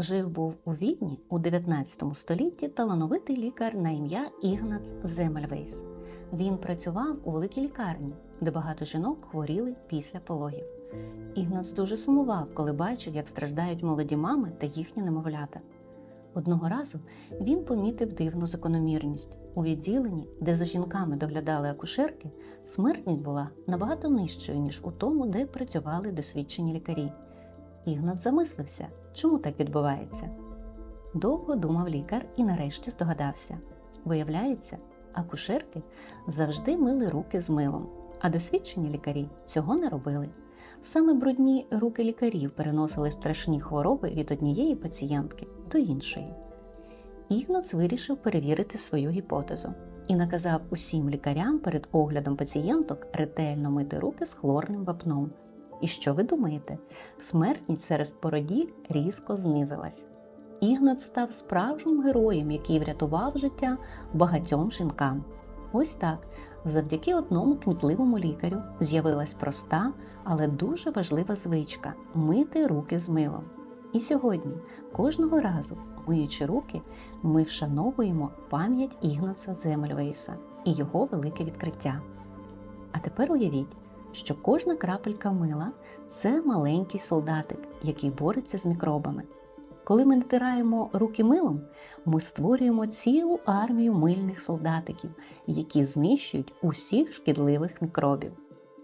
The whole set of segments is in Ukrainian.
Жив був у Відні у 19 столітті талановитий лікар на ім'я Ігнац Земельвейс. Він працював у великій лікарні, де багато жінок хворіли після пологів. Ігнац дуже сумував, коли бачив, як страждають молоді мами та їхні немовлята. Одного разу він помітив дивну закономірність. У відділенні, де за жінками доглядали акушерки, смертність була набагато нижчою, ніж у тому, де працювали досвідчені лікарі. Ігнат замислився, чому так відбувається. Довго думав лікар і нарешті здогадався. Виявляється, акушерки завжди мили руки з милом, а досвідчені лікарі цього не робили. Саме брудні руки лікарів переносили страшні хвороби від однієї пацієнтки до іншої. Ігнац вирішив перевірити свою гіпотезу і наказав усім лікарям перед оглядом пацієнток ретельно мити руки з хлорним вапном. І що ви думаєте? Смертність серед породіль різко знизилась. Ігнат став справжнім героєм, який врятував життя багатьом жінкам. Ось так, завдяки одному кмітливому лікарю з'явилась проста, але дуже важлива звичка мити руки з милом. І сьогодні, кожного разу, миючи руки, ми вшановуємо пам'ять Ігнаца Земельвейса і його велике відкриття. А тепер уявіть, що кожна крапелька мила це маленький солдатик, який бореться з мікробами. Коли ми натираємо руки милом, ми створюємо цілу армію мильних солдатиків, які знищують усіх шкідливих мікробів.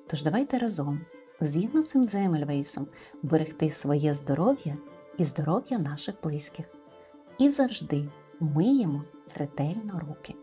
Тож давайте разом з Ігнацем Земельвейсом берегти своє здоров'я і здоров'я наших близьких. І завжди миємо ретельно руки.